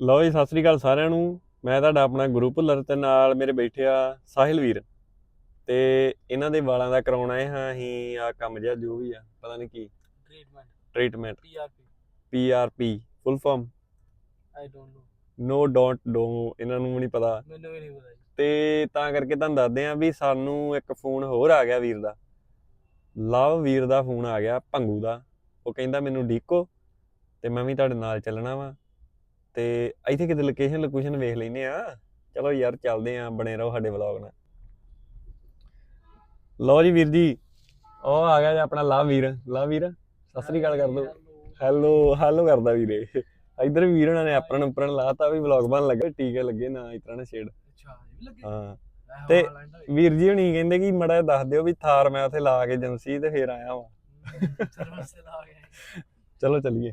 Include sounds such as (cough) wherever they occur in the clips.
ਲਓ ਜੀ ਸਤਿ ਸ੍ਰੀ ਅਕਾਲ ਸਾਰਿਆਂ ਨੂੰ। ਮੈਂ ਤੁਹਾਡਾ ਆਪਣਾ ਗੁਰੂ ਭੁੱਲਰ ਤੇ ਨਾਲ ਮੇਰੇ ਬੈਠੇ ਆ ਸਾਹਿਲ ਵੀਰ। ਤੇ ਇਹਨਾਂ ਦੇ ਵਾਲਾਂ ਦਾ ਕਰਾਉਣਾ ਹੈ ਹਾਂ ਅਸੀਂ ਆ ਕੰਮ ਜਿਹਾ ਜੋ ਵੀ ਆ ਪਤਾ ਨਹੀਂ ਕੀ। Treatment PRP full form I don't know no don't do ਇਹਨਾਂ ਨੂੰ ਨਹੀਂ ਪਤਾ। ਮੈਨੂੰ ਵੀ ਨਹੀਂ ਪਤਾ ਜੀ। ਤੇ ਤਾਂ ਕਰਕੇ ਤੁਹਾਨੂੰ ਦੱਸਦੇ ਆ ਵੀ ਸਾਨੂੰ ਇੱਕ ਫੋਨ ਹੋਰ ਆ ਗਿਆ ਵੀਰ ਦਾ। ਲਵ ਵੀਰ ਦਾ ਫੋਨ ਆ ਗਿਆ ਭੰਗੂ ਦਾ। ਉਹ ਕਹਿੰਦਾ ਮੈਨੂੰ ਡੀਕੋ ਤੇ ਮੈਂ ਵੀ ਤੁਹਾਡੇ ਨਾਲ ਚੱਲਣਾ ਵਾ। ਤੇ ਇੱਥੇ ਕਿਤੇ ਲੋਕੇਸ਼ਨ ਲੋਕੇਸ਼ਨ ਵੇਖ ਲੈਨੇ ਆ। ਚਲੋ ਯਾਰ ਚੱਲਦੇ ਆ ਬਣੇ ਰਹੋ ਸਾਡੇ ਵਲੌਗ ਨਾਲ। ਲਓ ਜੀ ਵੀਰ ਜੀ ਉਹ ਆ ਗਿਆ ਜੀ ਆਪਣਾ ਲਵ ਵੀਰ। ਲਵ ਵੀਰ ਸਤਿ ਸ੍ਰੀ ਅਕਾਲ ਕਰ ਦੋ। ਹੈਲੋ ਹੈਲੋ ਕਰਦਾ ਵੀਰੇ। ਇੱਧਰ ਵੀਰ ਉਹਨਾਂ ਨੇ ਆਪਣਾ ਉੱਪਰਨ ਲਾਤਾ ਵੀ ਵਲੌਗ ਬਣ ਲੱਗਾ ਟੀਕੇ ਲੱਗੇ ਨਾ ਇਸ ਤਰ੍ਹਾਂ ਨਾ ਛੇੜ ਅੱਛਾ ਇਹ ਵੀ ਲੱਗੇ? ਹਾਂ। ਤੇ-। ਵੀਰ ਜੀ ਹੁਣੀ ਕਹਿੰਦੇ ਕਿ ਮੜਾ ਦੱਸ ਦਿਓ ਵੀ ਥਾਰ ਮੈਂ ਉੱਥੇ ਲਾ ਕੇ ਏਜੰਸੀ ਤੇ ਫੇਰ ਆਇਆ ਵਾਂ। ਸਰਵਿਸ ਤੇ ਲਾ ਗਏ ਚਲੋ ਚੱਲੀਏ।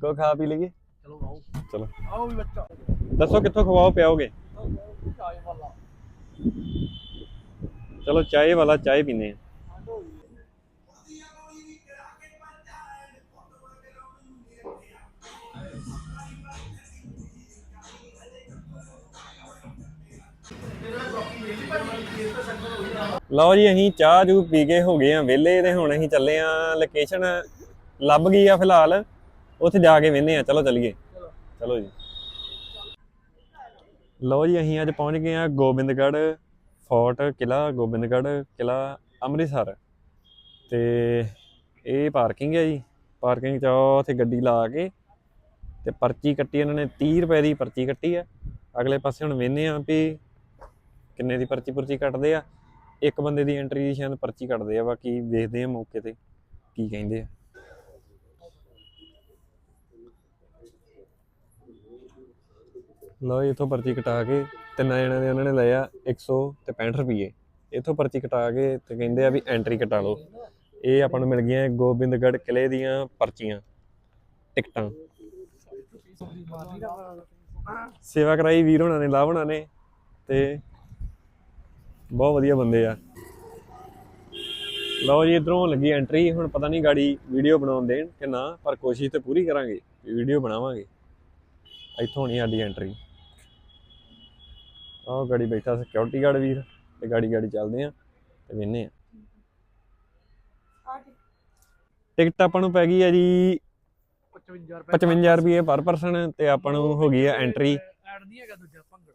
ਕੋ ਖਾ ਪੀ ਲਈਏ? ਚਲੋ ਆਓ ਚਲੋ। ਆਓ ਵੀ ਬੱਚਾ। ਦੱਸੋ ਕਿੱਥੋਂ ਖਵਾਓ ਪਿਆਓਗੇ? ਚਾਏ ਵਾਲਾ। ਚਲੋ ਚਾਹ ਵਾਲਾ ਚਾਹ ਪੀਨੇ ਆ। ਲਓ ਜੀ ਅਸੀਂ ਚਾਹ ਜੂ ਪੀ ਕੇ ਹੋ ਗਏ ਆ ਵਿਹਲੇ ਤੇ ਹੁਣ ਅਸੀਂ ਚੱਲੇ ਆ ਲੋਕੇਸ਼ਨ ਲੱਭ ਗਈ ਆ ਫਿਲਹਾਲ। ਉੱਥੇ ਜਾ ਕੇ ਵੇਨੇ ਆ। ਚਲੋ ਚੱਲੀਏ। ਚਲੋ ਜੀ। ਲਓ ਜੀ, ਅਸੀਂ ਅੱਜ ਪਹੁੰਚ ਗਏ ਆ ਗੋਬਿੰਦਗੜ੍ਹ ਫੋਰਟ ਕਿਲਾ ਗੋਬਿੰਦਗੜ੍ਹ ਕਿਲਾ ਅੰਮ੍ਰਿਤਸਰ। ਤੇ ਇਹ ਪਾਰਕਿੰਗ ਹੈ ਜੀ। ਪਾਰਕਿੰਗ ਚ ਆਓ, ਉੱਥੇ ਗੱਡੀ ਲਾ ਕੇ ਤੇ ਪਰਚੀ ਕੱਟੀ ਇਹਨਾਂ ਨੇ 30 ਰੁਪਏ ਦੀ ਪਰਚੀ ਕੱਟੀ ਆ। ਅਗਲੇ ਪਾਸੇ ਹੁਣ ਵੇਨੇ ਆ ਵੀ ਕਿੰਨੇ ਦੀ ਪਰਚੀ ਪੁਰਚੀ ਕੱਟਦੇ ਆ। ਇੱਕ ਬੰਦੇ ਦੀ ਐਂਟਰੀ ਦੀ ਸ਼ਾਇਦ ਪਰਚੀ ਕੱਟਦੇ ਆ, ਬਾਕੀ ਵੇਖਦੇ ਆ ਮੌਕੇ ਤੇ ਕੀ ਕਹਿੰਦੇ ਆ। ਲਓ ਜੀ, ਇੱਥੋਂ ਪਰਚੀ ਕਟਾ ਕੇ ਤਿੰਨਾਂ ਜਣਿਆਂ ਦੇ ਉਹਨਾਂ ਨੇ ਲਿਆ 100 ਤੇ 65 ਰੁਪਏ ਇੱਥੋਂ ਪਰਚੀ ਕਟਾ ਕੇ ਤੇ ਕਹਿੰਦੇ ਆ ਵੀ ਐਂਟਰੀ ਕਟਾ ਲਓ। ਇਹ ਆਪਾਂ ਨੂੰ ਮਿਲ ਗਈਆਂ ਗੋਬਿੰਦਗੜ੍ਹ ਕਿਲੇ ਦੀਆਂ ਪਰਚੀਆਂ, ਟਿਕਟਾਂ। ਸੇਵਾ ਕਰਾਈ ਵੀਰ ਹੋਣਾ ਨੇ, ਲਾਭ ਹੋਣਾ ਨੇ ਤੇ ਬਹੁਤ ਵਧੀਆ ਬੰਦੇ ਆ। ਲਓ ਜੀ, ਇਧਰੋਂ ਲੱਗੀ ਐਂਟਰੀ ਹੁਣ ਪਤਾ ਨਹੀਂ ਗਾੜੀ ਵੀਡੀਓ ਬਣਾਉਣ ਦੇਣ ਕਿ ਨਾ, ਪਰ ਕੋਸ਼ਿਸ਼ ਤੇ ਪੂਰੀ ਕਰਾਂਗੇ ਵੀਡੀਓ ਬਣਾਵਾਂਗੇ। ਇੱਥੋਂ ਹੋਣੀ ਸਾਡੀ ਐਂਟਰੀ ਆਹ ਗਾੜੀ ਬੈਠਾ ਸਿਕਿਉਰਿਟੀ ਗਾਰਡ ਵੀਰ ਤੇ ਗਾੜੀ ਗਾੜੀ ਚੱਲਦੇ ਆ ਤੇ ਵੇਨੇ ਆ ਟਿਕਟ ਆਪਾਂ ਨੂੰ ਪੈ ਗਈ ਹੈ ਜੀ 55 ਰੁਪਏ 55 ਰੁਪਏ ਪਰ ਪਰਸਨ ਤੇ ਆਪਾਂ ਨੂੰ ਹੋ ਗਈ ਹੈ ਐਂਟਰੀ ਐਡ ਨਹੀਂ ਹੈਗਾ ਦੂਜਾ ਭੰਗੜਾ।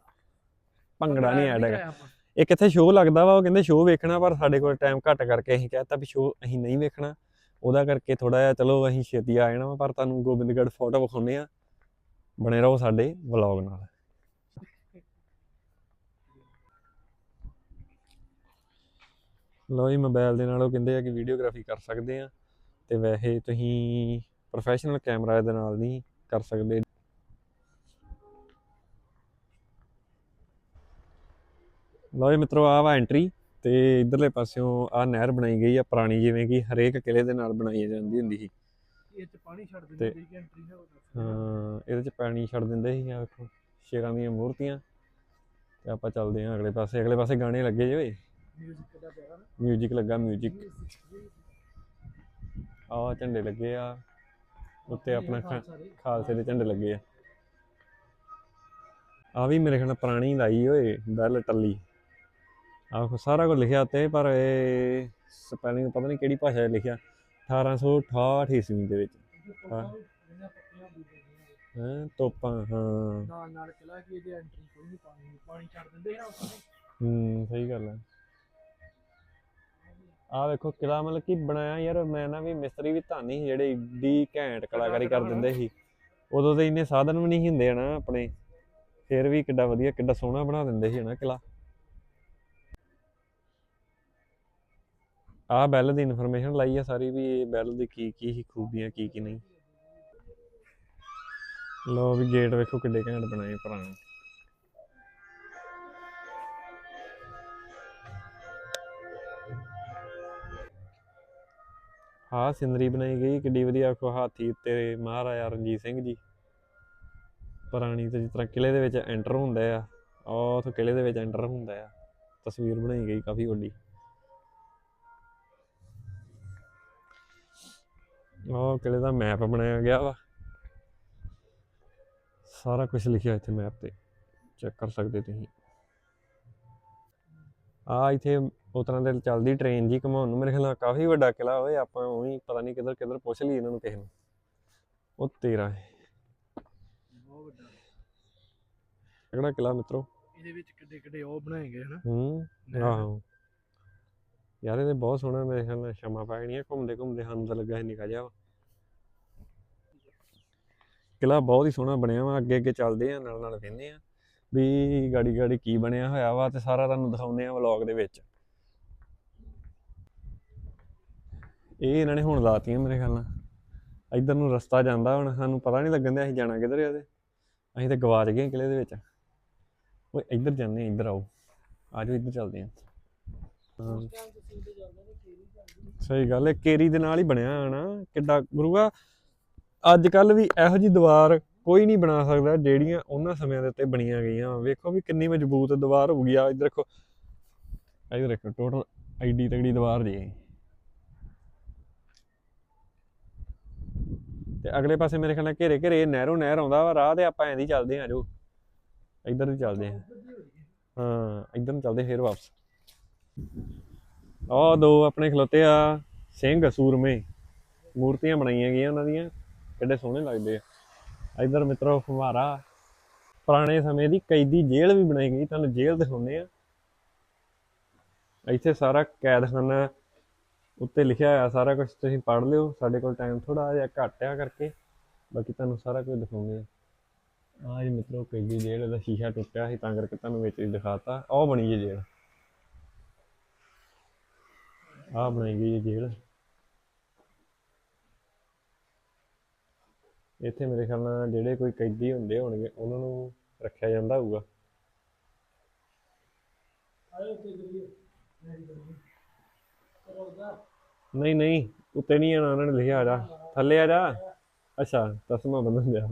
ਭੰਗੜਾ ਨਹੀਂ ਐਡ ਹੈਗਾ। ਇਹ ਕਿੱਥੇ ਸ਼ੋਅ ਲੱਗਦਾ ਵਾ ਉਹ ਕਹਿੰਦੇ ਸ਼ੋਅ ਵੇਖਣਾ ਪਰ ਸਾਡੇ ਕੋਲ ਟਾਈਮ ਘੱਟ ਕਰਕੇ ਅਸੀਂ ਕਹਿਤਾ ਵੀ ਸ਼ੋਅ ਅਸੀਂ ਨਹੀਂ ਵੇਖਣਾ। ਉਹਦਾ ਕਰਕੇ ਥੋੜਾ ਜਿਹਾ ਚਲੋ ਅਸੀਂ ਛੇਤੀ ਆ ਜਾਣਾ ਵਾ ਪਰ ਤੁਹਾਨੂੰ ਗੋਬਿੰਦਗੜ੍ਹ ਫੋਟੋ ਵਿਖਾਉਂਦੇ ਆ ਬਣੇ ਰਹੋ ਸਾਡੇ ਵਲੌਗ ਨਾਲ। ਲਓ ਜੀ ਮੋਬਾਈਲ ਦੇ ਨਾਲ ਉਹ ਕਹਿੰਦੇ ਆ ਕਿ ਵੀਡੀਓਗ੍ਰਾਫੀ ਕਰ ਸਕਦੇ ਆ। ਤੇ ਵੈਸੇ ਤੁਸੀਂ ਪ੍ਰੋਫੈਸ਼ਨਲ ਕੈਮਰਾ ਦੇ ਨਾਲ ਨਹੀਂ ਕਰ ਸਕਦੇ। ਲਓ ਜੀ ਮਿੱਤਰੋ ਆਹ ਵਾ ਐਂਟਰੀ ਤੇ ਇਧਰਲੇ ਪਾਸਿਓਂ ਆ ਨਹਿਰ ਬਣਾਈ ਗਈ ਆ ਪੁਰਾਣੀ ਜਿਵੇਂ ਕਿ ਹਰੇਕ ਕਿਲੇ ਦੇ ਨਾਲ ਬਣਾਈ ਜਾਂਦੀ ਹੁੰਦੀ ਸੀ। ਇਹ ਚ ਪਾਣੀ ਛੱਡ ਦਿੰਦੇ ਤੇ- ਜੀ ਐਂਟਰੀ ਹੈ ਹਾਂ ਇਹਦੇ ਚ ਪਾਣੀ ਛੱਡ ਦਿੰਦੇ ਸੀ ਆ ਵੇਖੋ ਸ਼ੇਰਾਂ ਦੀਆਂ ਮੂਰਤੀਆਂ। ਤੇ ਆਪਾਂ ਚੱਲਦੇ ਹਾਂ ਅਗਲੇ ਪਾਸੇ ਅਗਲੇ ਪਾਸੇ ਗਾਣੇ ਲੱਗੇ ਜੇ ਓਏ। ਮਿਊਜ਼ਿਕ ਨਾ? ਲੱਗਾ ਮਿਊਜ਼ਿਕ ਆ ਝੰਡੇ ਲੱਗੇ ਆ। ਉੱਤੇ ਆਪਣਾ ਖਾ- ਖਾਲਸੇ ਦੇ ਝੰਡੇ ਲੱਗੇ ਆ। ਆ ਵੀ ਮੇਰੇ ਖਿਆਲ ਨਾਲ ਪੁਰਾਣੀ ਲਾਈ ਓਏ ਬੈਲ ਟੱਲੀ। ਆਹ ਸਾਰਾ ਕੁਝ ਲਿਖਿਆ ਤੇ ਪਰ ਇਹ ਸਪੈਲਿੰਗ ਪਤਾ ਨਹੀਂ ਕਿਹੜੀ ਭਾਸ਼ਾ 'ਚ ਲਿਖਿਆ। 1868 ਈਸਵੀ ਦੇ ਵਿੱਚ। ਹਾਂ। ਹੈ ਤੋਪਾਂ ਹਾਂ। ਨਾਲ ਨਾਲ ਕਿਲਾ ਕਿ ਇਹਦੀ ਐਂਟਰੀ ਕੋਈ ਨਹੀਂ ਪਾਣੀ ਪਾਣੀ ਛੱਡ ਦਿੰਦੇ ਨਾ ਉਸ ਸਮੇਂ ਹੂੰ ਸਹੀ ਗੱਲ ਹੈ ਆ ਵੇਖੋ ਕਿਲਾ ਮਤਲਬ ਕਿ ਬਣਾਇਆ ਯਾਰ ਮੈਂ ਨਾ ਵੀ ਮਿਸਤਰੀ ਵੀ ਧਾਨੀ ਸੀ ਜਿਹੜੇ ਏਡੀ ਘੈਂਟ ਕਲਾਕਾਰੀ ਕਰ ਦਿੰਦੇ ਸੀ। ਉਦੋਂ ਤੇ ਇੰਨੇ ਸਾਧਨ ਵੀ ਨਹੀਂ ਹੁੰਦੇ ਹਨਾ ਆਪਣੇ। ਫਿਰ ਵੀ ਕਿੱਡਾ ਵਧੀਆ ਕਿੱਡਾ ਸੋਹਣਾ ਬਣਾ ਦਿੰਦੇ ਸੀ ਹਨਾ ਕਿਲਾ। ਆ ਬੈਲ ਦੀ ਇਨਫੋਰਮੇਸ਼ਨ ਲਾਈ ਆ ਸਾਰੀ ਵੀ ਇਹ ਬੈਲ ਦੀ ਕੀ ਕੀ ਹੀ ਖੂਬੀਆਂ ਕੀ ਕੀ ਨਹੀਂ। ਲੋ ਵੀ ਗੇਟ ਵੇਖੋ ਕਿੱਡੇ ਘੈਂਟ ਬਣਾਏ ਪੁਰਾਣੇ ਆਹ ਸਿੰਦਰੀ ਬਣਾਈ ਗਈ, ਕਿੱਡੀ ਵਧੀਆ ਵੇਖੋ ਹਾਥੀ ਉੱਤੇ ਮਹਾਰਾਜਾ ਰਣਜੀਤ ਸਿੰਘ ਜੀ। ਪੁਰਾਣੀ ਤੇ ਜਿਸ ਤਰ੍ਹਾਂ ਕਿਲੇ ਦੇ ਵਿੱਚ ਐਂਟਰ ਹੁੰਦਾ ਆ ਉਹ ਉੱਥੇ ਕਿਲੇ ਦੇ ਵਿੱਚ ਐਂਟਰ ਹੁੰਦਾ ਆ। ਤਸਵੀਰ ਬਣਾਈ ਗਈ ਕਾਫੀ ਵੱਡੀ। ਉਹ ਕਿਲੇ ਦਾ ਮੈਪ ਬਣਾਇਆ ਗਿਆ ਵਾ। ਸਾਰਾ ਕੁਝ ਲਿਖਿਆ ਇੱਥੇ ਮੈਪ ਤੇ। ਚੈੱਕ ਕਰ ਸਕਦੇ ਤੁਸੀਂ। ਆ ਇੱਥੇ ਉਸ ਤਰ੍ਹਾਂ ਦੇ ਚੱਲਦੀ ਟ੍ਰੇਨ ਜੀ ਘਮਾਉਣ ਨੂੰ। ਮੇਰੇ ਖਿਆਲ ਨਾਲ ਕਾਫੀ ਵੱਡਾ ਕਿਲਾ ਹੋਏ ਆਪਾਂ ਉਹੀ ਪਤਾ ਨਹੀਂ ਕਿੱਧਰ ਕਿੱਧਰ ਪੁੱਛ ਲਈ ਇਹਨਾਂ ਨੂੰ ਕਿਸੇ ਨੂੰ। ਉਹ ਤੇਰਾ ਹੈ। ਬਹੁਤ ਵੱਡਾ ਕਿਹੜਾ ਕਿਲਾ ਮਿੱਤਰੋ? ਇਹਦੇ ਵਿੱਚ ਕਿੱਡੇ ਕਿੱਡੇ ਉਹ ਬਣਾਏ ਗਏ ਹਨਾ। ਹੂੰ ਆਹੋ। ਯਾਰ ਇਹਦੇ ਬਹੁਤ ਸੋਹਣਾ ਮੇਰੇ ਖਿਆਲ ਨਾਲ ਸ਼ਮਾ ਪੈ ਗਈਆਂ ਘੁੰਮਦੇ ਘੁੰਮਦੇ ਸਾਨੂੰ ਤਾਂ ਲੱਗਾ ਨਿਕਾ ਵਾ। ਕਿਲਾ ਬਹੁਤ ਹੀ ਸੋਹਣਾ ਬਣਿਆ ਵਾ। ਅੱਗੇ ਅੱਗੇ ਚੱਲਦੇ ਆ ਨਾਲ ਨਾਲ ਵੇਖਦੇ ਆ। ਵੀ ਗਾੜੀ ਗਾੜੀ ਕੀ ਬਣਿਆ ਹੋਇਆ ਵਾ ਤੇ ਸਾਰਾ ਤੁਹਾਨੂੰ ਦਿਖਾਉਂਦੇ ਆ ਵਲੌਗ ਦੇ ਵਿੱਚ। ਇਹ ਇਹਨਾਂ ਨੇ ਹੁਣ ਲਾਤੀਆਂ ਮੇਰੇ ਖਿਆਲ ਨਾਲ। ਇੱਧਰ ਨੂੰ ਰਸਤਾ ਜਾਂਦਾ ਹੁਣ, ਸਾਨੂੰ ਪਤਾ ਨਹੀਂ ਲੱਗਣ ਦਿਆ ਅਸੀਂ ਜਾਣਾ ਕਿੱਧਰ ਆ ਤੇ ਅਸੀਂ ਤਾਂ ਗਵਾਚ ਗਏ ਕਿਲੇ ਦੇ ਵਿੱਚ। ਓਏ, ਇੱਧਰ ਜਾਂਦੇ ਆ, ਇੱਧਰ ਆਓ। ਆਜੋ, ਇੱਧਰ ਚੱਲਦੇ ਆ। ਹਾਂ ਸਹੀ ਗੱਲ ਹੈ ਕੇਰੀ ਦੇ ਨਾਲ ਹੀ ਬਣਿਆ ਹਨਾ। ਕਿੱਡਾ ਗੁਰੂਆ ਅੱਜ ਕੱਲ ਵੀ ਇਹੋ ਜੀ ਦੀਵਾਰ ਕੋਈ ਨਹੀਂ ਬਣਾ ਸਕਦਾ ਜਿਹੜੀਆਂ ਉਹਨਾਂ ਸਮਿਆਂ ਦੇ ਉੱਤੇ ਬਣੀਆਂ ਗਈਆਂ। ਵੇਖੋ ਵੀ ਕਿੰਨੀ ਮਜ਼ਬੂਤ ਦੀਵਾਰ ਹੋ ਗਈ ਆ। ਇੱਧਰ ਦੇਖੋ। ਇੱਧਰ ਦੇਖੋ ਟੋਟਲ ਐਡੀ ਤਗੜੀ ਦੀਵਾਰ ਜੀ। ਤੇ ਅਗਲੇ ਪਾਸੇ ਮੇਰੇ ਖਿਆਲ ਨਾਲ ਘੇਰੇ ਘੇਰੇ ਨਹਿਰੋਂ ਨਹਿਰ ਆਉਂਦਾ ਵਾ, ਰਾਹ ਤੇ ਆਪਾਂ ਐਂ ਦੀ ਚੱਲਦੇ ਆ ਜੋ। ਇੱਧਰ ਹੀ ਚੱਲਦੇ ਆ। ਹਾਂ, ਇੱਧਰ ਨੂੰ ਚੱਲਦੇ ਫੇਰ ਵਾਪਸ। ਆਹ ਦੋ ਆਪਣੇ ਖਲੋਤੇ ਆ, ਸਿੰਘ ਸੂਰਮੇ। ਮੂਰਤੀਆਂ ਬਣਾਈਆਂ ਗਈਆਂ ਉਹਨਾਂ ਦੀਆਂ, ਕਿੱਡੇ ਸੋਹਣੇ ਲੱਗਦੇ ਆ। ਇੱਧਰ ਮਿੱਤਰੋ ਫੁਹਾਰਾ। ਪੁਰਾਣੇ ਸਮੇਂ ਦੀ ਕੈਦੀ ਜੇਲ੍ਹ ਵੀ ਬਣਾਈ ਗਈ, ਤੁਹਾਨੂੰ ਜੇਲ੍ਹ ਦਿਖਾਉਂਦੇ ਆ। ਇੱਥੇ ਸਾਰਾ ਕੈਦਖਾਨਾ ਉੱਤੇ ਲਿਖਿਆ ਹੋਇਆ ਸਾਰਾ ਕੁਝ ਤੁਸੀਂ ਪੜ੍ਹ ਲਿਓ, ਸਾਡੇ ਕੋਲ ਟਾਈਮ ਥੋੜਾ ਜਿਹਾ ਘੱਟ ਆ ਕਰਕੇ, ਬਾਕੀ ਤੁਹਾਨੂੰ ਸਾਰਾ ਕੁਝ ਦਿਖਾਉਂਦੇ ਆ। ਆਹ ਜੀ ਮਿੱਤਰੋ ਕੈਦੀ ਜੇਲ੍ਹ ਦਾ ਸ਼ੀਸ਼ਾ ਟੁੱਟਿਆ ਸੀ, ਤਾਂ ਕਰਕੇ ਤੁਹਾਨੂੰ ਵਿੱਚ ਹੀ ਦਿਖਾਤਾ। ਆਹ ਬਣੀ ਹੈ ਜੇਲ੍ਹ। ਆਹ ਬਣਾਈ ਗਈ ਹੈ ਜੇਲ੍ਹ। ਇੱਥੇ ਮੇਰੇ ਖਿਆਲ ਨਾਲ ਜਿਹੜੇ ਕੋਈ ਕੈਦੀ ਹੁੰਦੇ ਹੋਣਗੇ, ਉਹਨਾਂ ਨੂੰ ਰੱਖਿਆ ਜਾਂਦਾ ਹੋਊਗਾ। ਨਹੀਂ ਨਹੀਂ, ਉੱਤੇ ਨਹੀਂ ਆਣਾ ਉਹਨਾਂ ਨੇ ਲਿਖਿਆ ਆ ਜਾ, ਥੱਲੇ ਆ ਜਾ। ਅੱਛਾ ਤਸਮਾ ਬੰਨਣ ਦਿਆ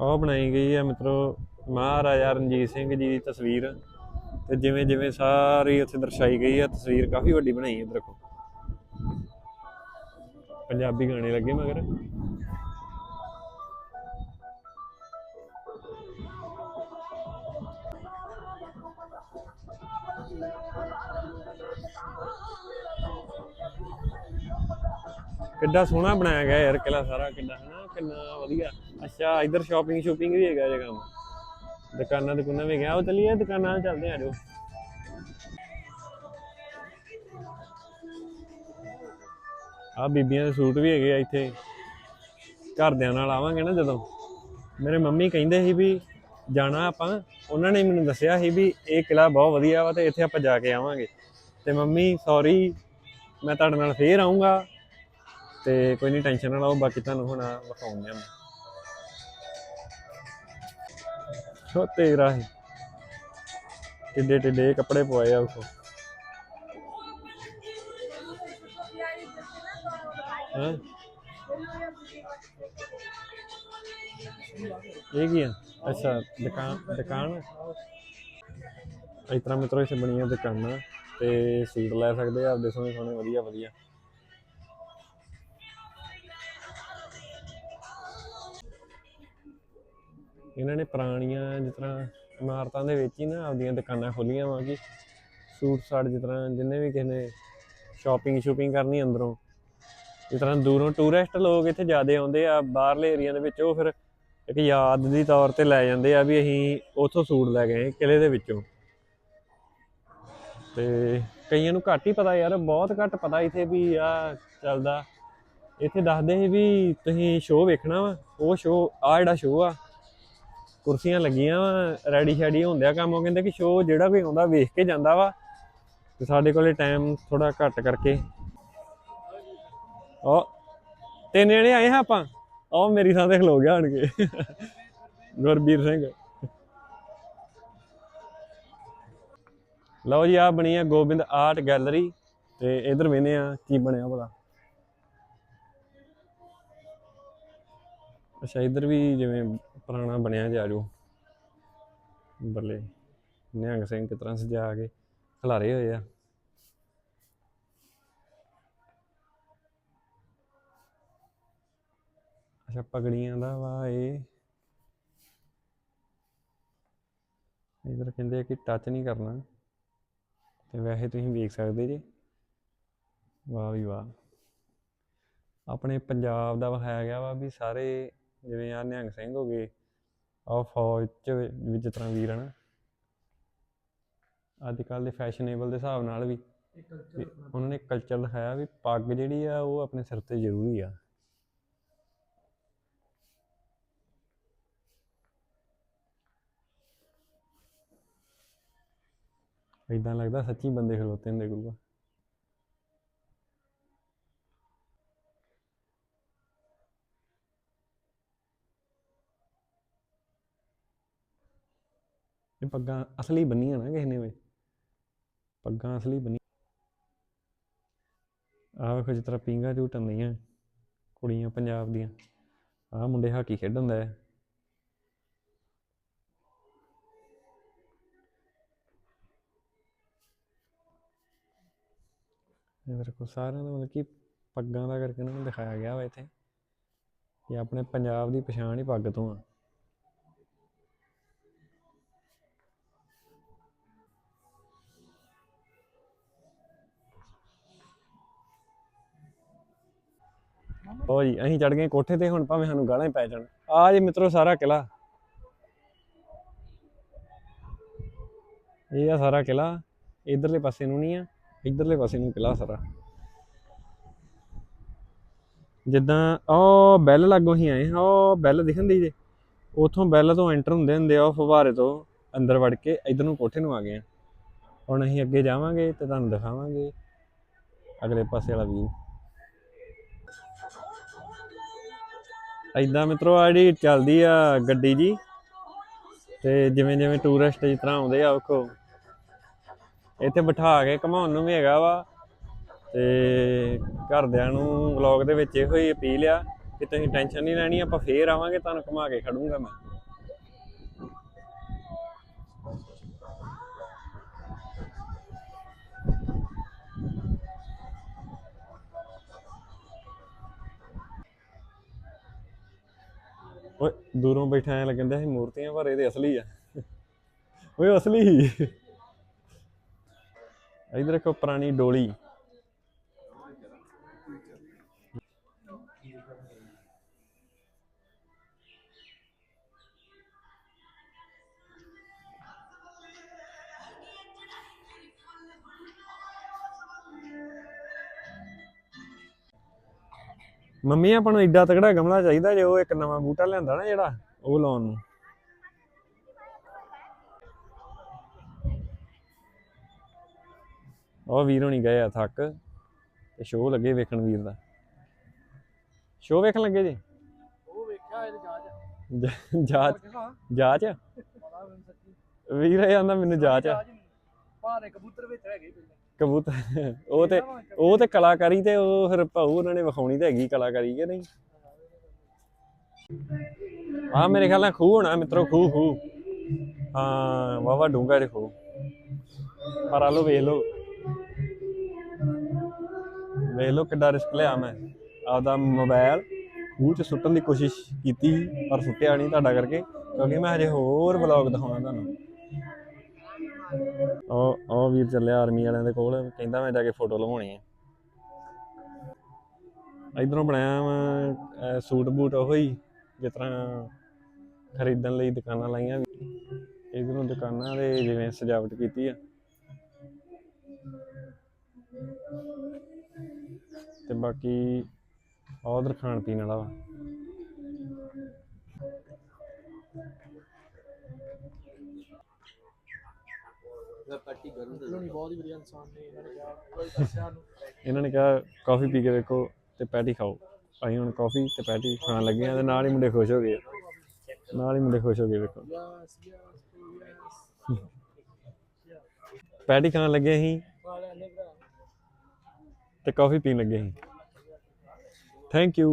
ਉਹ ਬਣਾਈ ਗਈ ਹੈ ਮਿੱਤਰੋ, ਮਹਾਰਾਜਾ ਰਣਜੀਤ ਸਿੰਘ ਜੀ ਦੀ ਤਸਵੀਰ। ਤੇ ਜਿਵੇਂ ਜਿਵੇਂ ਸਾਰੀ ਉੱਥੇ ਦਰਸਾਈ ਗਈ ਹੈ ਤਸਵੀਰ ਕਾਫੀ ਵੱਡੀ ਬਣਾਈ ਹੈ ਦੇਖੋ। ਪੰਜਾਬੀ ਗਾਣੇ ਲੱਗੇ ਮਗਰ। ਕਿੱਡਾ ਸੋਹਣਾ ਬਣਾਇਆ ਗਿਆ ਯਾਰ ਕਿਲਾ ਸਾਰਾ, ਕਿੱਡਾ ਹਨਾ, ਕਿੰਨਾ ਵਧੀਆ। ਅੱਛਾ, ਇੱਧਰ ਸ਼ਾਪਿੰਗ ਸ਼ੂਪਿੰਗ ਵੀ ਹੈਗਾ ਜੇ ਕੰਮ ਦੁਕਾਨਾਂ ਦੁਕਾਨਾਂ ਵੀ ਗਿਆ, ਉਹ ਚਲੀਏ ਦੁਕਾਨਾਂ ਵੱਲ ਚੱਲਦੇ ਆ ਜਾਓ। ਆ ਬੀਬੀਆਂ ਦੇ ਸੂਟ ਵੀ ਹੈਗੇ ਆ ਇੱਥੇ। ਘਰਦਿਆਂ ਨਾਲ ਆਵਾਂਗੇ ਨਾ ਜਦੋਂ। ਮੇਰੇ ਮੰਮੀ ਕਹਿੰਦੇ ਸੀ ਵੀ ਜਾਣਾ ਆਪਾਂ, ਉਹਨਾਂ ਨੇ ਮੈਨੂੰ ਦੱਸਿਆ ਸੀ ਵੀ ਇਹ ਕਿਲਾ ਬਹੁਤ ਵਧੀਆ ਵਾ ਤੇ ਇੱਥੇ ਆਪਾਂ ਜਾ ਕੇ ਆਵਾਂਗੇ। ਤੇ ਮੰਮੀ ਸੌਰੀ ਮੈਂ ਤੁਹਾਡੇ ਨਾਲ ਫੇਰ ਆਉਂਗਾ ਤੇ ਕੋਈ ਨਹੀਂ ਟੈਨਸ਼ਨ ਨਾ ਲਓ, ਬਾਕੀ ਤੁਹਾਨੂੰ ਹੁਣ ਵਿਖਾਉਂਦੇ ਆ ਮੈਂ ਸੋ ਤੇਰਾ ਹੈ। ਟਿੱਡੇ ਟਿੱਡੇ ਕੱਪੜੇ ਪਵਾਏ ਆ ਉਸੋ ਹਾਂ? ਇਹ ਕੀ ਆ? ਅੱਛਾ, ਦੁਕਾਨ ਦੁਕਾਨ? ਇਸ ਤਰ੍ਹਾਂ ਮਿੱਤਰੋ ਇੱਥੇ ਬਣੀਆਂ ਦੁਕਾਨਾਂ ਤੇ ਸੀਟ ਲੈ ਸਕਦੇ ਆ, ਆਪਦੇ ਸੋਹਣੇ ਸੋਹਣੇ ਵਧੀਆ ਵਧੀਆ ਇਹਨਾਂ ਨੇ ਪੁਰਾਣੀਆਂ ਜਿਸ ਤਰ੍ਹਾਂ ਇਮਾਰਤਾਂ ਦੇ ਵਿੱਚ ਹੀ ਨਾ ਆਪਦੀਆਂ ਦੁਕਾਨਾਂ ਖੋਲੀਆਂ ਵਾ ਕਿ ਸੂਟ ਸਾਟ ਜਿਸ ਤਰ੍ਹਾਂ ਜਿੰਨੇ ਵੀ ਕਿਸੇ ਨੇ ਸ਼ਾਪਿੰਗ ਸ਼ੂਪਿੰਗ ਕਰਨੀ ਅੰਦਰੋਂ, ਜਿਸ ਤਰ੍ਹਾਂ ਦੂਰੋਂ ਟੂਰਿਸਟ ਲੋਕ ਇੱਥੇ ਜ਼ਿਆਦਾ ਆਉਂਦੇ ਆ, ਬਾਹਰਲੇ ਏਰੀਆ ਦੇ ਵਿੱਚ ਉਹ ਫਿਰ ਇੱਕ ਯਾਦ ਦੀ ਤੌਰ ਤੇ ਲੈ ਜਾਂਦੇ ਆ ਵੀ ਅਸੀਂ ਉੱਥੋਂ ਸੂਟ ਲੈ ਗਏ ਕਿਲੇ ਦੇ ਵਿੱਚੋਂ। ਤੇ ਕਈਆਂ ਨੂੰ ਘੱਟ ਹੀ ਪਤਾ ਯਾਰ, ਬਹੁਤ ਘੱਟ ਪਤਾ ਇੱਥੇ ਵੀ ਆ ਚੱਲਦਾ। ਇੱਥੇ ਦੱਸਦੇ ਸੀ ਵੀ ਤੁਸੀਂ ਸ਼ੋਅ ਵੇਖਣਾ ਵਾ, ਉਹ ਸ਼ੋਅ ਆ ਜਿਹੜਾ ਸ਼ੋਅ ਆ ਕੁਰਸੀਆਂ ਲੱਗੀਆਂ ਵਾ, ਰੈਡੀ ਸ਼ੈਡੀ ਹੁੰਦਿਆ ਕੰਮ, ਉਹ ਕਹਿੰਦੇ ਕਿ ਸ਼ੋਅ ਜਿਹੜਾ ਕੋਈ ਆਉਂਦਾ ਵੇਖ ਕੇ ਜਾਂਦਾ ਵਾ। ਤੇ ਸਾਡੇ ਕੋਲੇ ਟਾਈਮ ਥੋੜਾ ਘੱਟ ਕਰਕੇ। ਉਹ, ਤਿੰਨ ਜਣੇ ਆਏ ਹਾਂ ਆਪਾਂ। ਉਹ ਮੇਰੀ ਥਾਂ ਤੇ ਖਲੋ ਗਿਆ ਆਣ ਕੇ। ਗੁਰਬੀਰ ਸਿੰਘ। ਲਓ ਜੀ ਆ ਬਣੀ ਆ ਗੋਬਿੰਦ ਆਰਟ ਗੈਲਰੀ। ਤੇ ਇਧਰ ਵੇਨੇ ਆ ਕੀ ਬਣਿਆ ਭਲਾ। ਅੱਛਾ, ਇੱਧਰ ਵੀ ਜਿਵੇਂ ਪੁਰਾਣਾ ਬਣਿਆ ਜਾ ਜੋ ਬੱਲੇ, ਨਿਹੰਗ ਸਿੰਘ ਕਿਸ ਤਰ੍ਹਾਂ ਸਜਾ ਕੇ ਖਿਲਾਰੇ ਹੋਏ ਆ। ਅੱਛਾ, ਪਗੜੀਆਂ ਦਾ ਵਾ ਇਹ। ਇਧਰ ਕਹਿੰਦੇ ਕਿ ਟੱਚ ਨਹੀਂ ਕਰਨਾ। ਤੇ ਵੈਸੇ ਤੁਸੀਂ ਵੇਖ ਸਕਦੇ ਜੇ। ਵਾਹ ਵੀ ਵਾਹ। ਆਪਣੇ ਪੰਜਾਬ ਦਾ ਵਿਖਾਇਆ ਗਿਆ ਵਾ ਵੀ ਸਾਰੇ ਜਿਵੇਂ ਆ ਨਿਹੰਗ ਸਿੰਘ ਹੋ ਗਏ ਆ ਫੌਜ ਚ ਵੀ ਜਿਸ ਤਰ੍ਹਾਂ ਵੀਰ ਹਨ। ਅੱਜ ਕੱਲ ਦੇ ਫੈਸ਼ਨੇਬਲ ਦੇ ਹਿਸਾਬ ਨਾਲ ਵੀ ਉਹਨਾਂ ਨੇ ਕਲਚਰ ਦਿਖਾਇਆ ਵੀ ਪੱਗ ਜਿਹੜੀ ਆ ਉਹ ਆਪਣੇ ਸਿਰ ਤੇ ਜ਼ਰੂਰੀ ਆ। ਇਦਾਂ ਲੱਗਦਾ ਸੱਚੀ ਬੰਦੇ ਖਲੋਤੇ ਹੁੰਦੇ ਗੁਰੂਆ। ਇਹ ਪੱਗਾਂ ਅਸਲੀ ਬੰਨੀਆਂ ਨਾ ਕਿਸੇ ਨੇ ਵੇ। ਪੱਗਾਂ ਅਸਲੀ ਬੰਨੀ ਆਹ ਵੇਖੋ ਜਿਸ ਤਰ੍ਹਾਂ ਪੀਂਘਾਂ ਝੂਟਣ ਦੀਆਂ ਕੁੜੀਆਂ ਪੰਜਾਬ ਦੀਆਂ। ਆਹ ਮੁੰਡੇ ਹਾਕੀ ਖੇਡਣ ਦਾ ਇਹ ਮੇਰੇ ਕੋਲ ਸਾਰਿਆਂ ਦਾ ਮਤਲਬ ਕਿ ਪੱਗਾਂ ਦਾ ਕਰਕੇ ਇਹਨਾਂ ਨੂੰ ਦਿਖਾਇਆ ਗਿਆ ਵਾ ਇੱਥੇ। ਕਿ ਆਪਣੇ ਪੰਜਾਬ ਦੀ ਪਛਾਣ ਹੀ ਪੱਗ ਤੋਂ ਆ। ਲਓ ਜੀ, ਅਸੀਂ ਚੜ ਗਏ ਕੋਠੇ ਤੇ, ਹੁਣ ਭਾਵੇਂ ਸਾਨੂੰ ਗਾਲਾਂ ਹੀ ਪੈ ਜਾਣ। ਆ ਜੀ ਮਿੱਤਰੋ, ਸਾਰਾ ਕਿਲਾ ਇਹ ਆ ਸਾਰਾ ਕਿਲਾ ਇਧਰਲੇ ਪਾਸੇ ਨੂੰ ਨਹੀਂ ਆ, ਇਧਰਲੇ ਪਾਸੇ ਨੂੰ ਕਿਲਾ ਸਾਰਾ। ਜਿੱਦਾਂ ਉਹ ਬੈਲ ਲੱਗੋ ਹੀ ਆਏ ਉਹ ਬੈਲ ਦਿਖਣ ਦੀ ਜੇ ਉਥੋਂ ਬੈਲ ਤੋਂ ਐਂਟਰ ਹੁੰਦੇ ਹੁੰਦੇ ਆ, ਉਹ ਫਵਾਰੇ ਤੋਂ ਅੰਦਰ ਵੜ ਕੇ ਇਧਰ ਨੂੰ ਕੋਠੇ ਨੂੰ ਆ ਗਏ ਆ। ਹੁਣ ਅਸੀਂ ਅੱਗੇ ਜਾਵਾਂਗੇ ਤੇ ਤੁਹਾਨੂੰ ਦਿਖਾਵਾਂਗੇ। ਅਗਲੇ ਪਾਸੇ ਵਾਲਾ ਵੀਊ ਐਦਾਂ ਮਿੱਤਰੋ ਆ ਜਿਹੜੀ ਚੱਲਦੀ ਆ ਗੱਡੀ ਜੀ, ਤੇ ਜਿਵੇਂ ਜਿਵੇਂ ਟੂਰਿਸਟ ਜਿਸ ਤਰ੍ਹਾਂ ਆਉਂਦੇ ਆ, ਵੇਖੋ। ਇੱਥੇ ਬਿਠਾ ਕੇ ਘਮਾਉਣ ਨੂੰ ਵੀ ਹੈਗਾ ਵਾ, ਤੇ ਘਰਦਿਆਂ ਨੂੰ ਵਲੌਗ ਦੇ ਵਿੱਚ ਇਹੋ ਹੀ ਅਪੀਲ ਆ ਕਿ ਤੁਸੀਂ ਟੈਨਸ਼ਨ ਨਹੀਂ ਲੈਣੀ, ਆਪਾਂ ਫੇਰ ਆਵਾਂਗੇ, ਤੁਹਾਨੂੰ ਘੁਮਾ ਕੇ ਖੜੂੰਗਾ ਮੈਂ। ਓਏ, ਦੂਰੋਂ ਬੈਠਾ ਐ ਲੱਗਦਾ ਸੀ, ਮੂਰਤੀਆਂ ਪਰ ਇਹਦੇ ਅਸਲੀ ਆ। ਓਏ, ਅਸਲੀ। ਹੀ ਇਧਰ ਇੱਕ ਪੁਰਾਣੀ ਡੋਲੀ। ਮੰਮੀ ਆਪਾਂ ਨੂੰ ਏਡਾ ਤਕੜਾ ਗਮਲਾ ਚਾਹੀਦਾ ਜੇ ਉਹ ਇੱਕ ਨਵਾਂ ਬੂਟਾ ਲਿਆਂਦਾ ਨਾ ਜਿਹੜਾ ਉਹ ਲਾਉਣ ਨੂੰ। ਉਹ ਵੀਰ ਹੋਣੀ ਗਏ ਆ ਥੱਕ ਤੇ ਸ਼ੋਅ ਲੱਗੇ ਵੇਖਣ ਵੀਰ ਦਾ। ਸ਼ੋਅ ਵੇਖਣ ਲੱਗੇ ਜੀ? ਉਹ ਵੇਖਿਆ ਇਹਦੇ ਜਾਂਚ। ਜਾਂਚ ਜਾਂਚ? ਵੀਰ ਇਹ ਆਂਦਾ ਮੈਨੂੰ ਜਾਂਚ ਆ। ਭਾਰੇ ਕਬੂਤਰ ਵਿੱਚ ਹੈਗੇ ਪਹਿਲਾਂ ਕਬੂਤਰ। (laughs) ਉਹ ਤੇ ਉਹ ਤੇ ਕਲਾਕਾਰੀ ਤੇ ਉਹ ਫਿਰ ਭਾਊ ਉਹਨਾਂ ਨੇ ਵਿਖਾਉਣੀ ਤੇ ਹੈਗੀ ਕਲਾਕਾਰੀ ਕਿ ਨਹੀਂ? ਆ ਮੇਰੇ ਖਿਆਲ ਨਾਲ ਖੂਹ ਹੋਣਾ ਮਿੱਤਰੋ ਖੂਹ ਖੂਹ। ਹਾਂ ਵਾਵਾ ਡੂੰਗਾ ਖੂਹ। ਪਰ ਆ ਲੋ ਵੇਖ ਲੋ ਵੇਖ ਲੋ ਕਿੱਡਾ ਰਿਸਕ ਲਿਆ ਮੈਂ। ਆਪਦਾ ਮੋਬਾਈਲ ਖੂਹ 'ਚ ਸੁੱਟਣ ਦੀ ਕੋਸ਼ਿਸ਼ ਕੀਤੀ ਪਰ ਸੁੱਟਿਆ ਨਹੀਂ ਤੁਹਾਡਾ ਕਰਕੇ। ਕਿਉਂਕਿ ਮੈਂ ਹਜੇ ਹੋਰ ਵਲੌਗ ਦਿਖਾਉਣਾ ਤੁਹਾਨੂੰ। ਉਹ ਉਹ ਵੀਰ ਚੱਲਿਆ ਆਰਮੀ ਵਾਲਿਆਂ ਦੇ ਕੋਲ, ਕਹਿੰਦਾ ਮੈਂ ਜਾ ਕੇ ਫੋਟੋ ਲਵਾਉਣੀ ਹੈ ਇਧਰੋਂ ਬਣਾਇਆ ਵਾ ਸੂਟ ਬੂਟ ਉਹ ਹੀ ਜਿਸ ਤਰ੍ਹਾਂ ਖਰੀਦਣ ਲਈ ਦੁਕਾਨਾਂ ਲਾਈਆਂ ਇਧਰੋਂ ਦੁਕਾਨਾਂ ਦੇ ਜਿਵੇਂ ਸਜਾਵਟ ਕੀਤੀ ਆ। ਤੇ ਬਾਕੀ ਉਧਰ ਖਾਣ ਪੀਣ ਵਾਲਾ ਵਾ। ਲੋਨੀ ਬਹੁਤ ਹੀ ਵਧੀਆ ਇਨਸਾਨ ਨੇ ਇਹਨਾਂ ਨੇ ਕਿਹਾ ਕੋਈ ਦੱਸਿਆ ਨੂੰ ਇਹਨਾਂ ਨੇ ਕਿਹਾ ਕਾਫੀ ਪੀ ਕੇ ਵੇਖੋ ਤੇ ਪੈਟੀ ਖਾਓ। ਅਸੀਂ ਹੁਣ ਕਾਫੀ ਤੇ ਪੈਟੀ ਖਾਣ ਲੱਗੇ ਆ ਤੇ ਨਾਲ ਹੀ ਮੁੰਡੇ ਖੁਸ਼ ਹੋ ਗਏ। ਨਾਲ ਹੀ ਮੁੰਡੇ ਖੁਸ਼ ਹੋ ਗਏ ਵੇਖੋ। Yes yes yes. ਪੈਟੀ ਖਾਣ ਲੱਗੇ ਅਸੀਂ ਤੇ ਕਾਫੀ ਪੀਣ ਲੱਗੇ ਅਸੀਂ। ਥੈਂਕ ਯੂ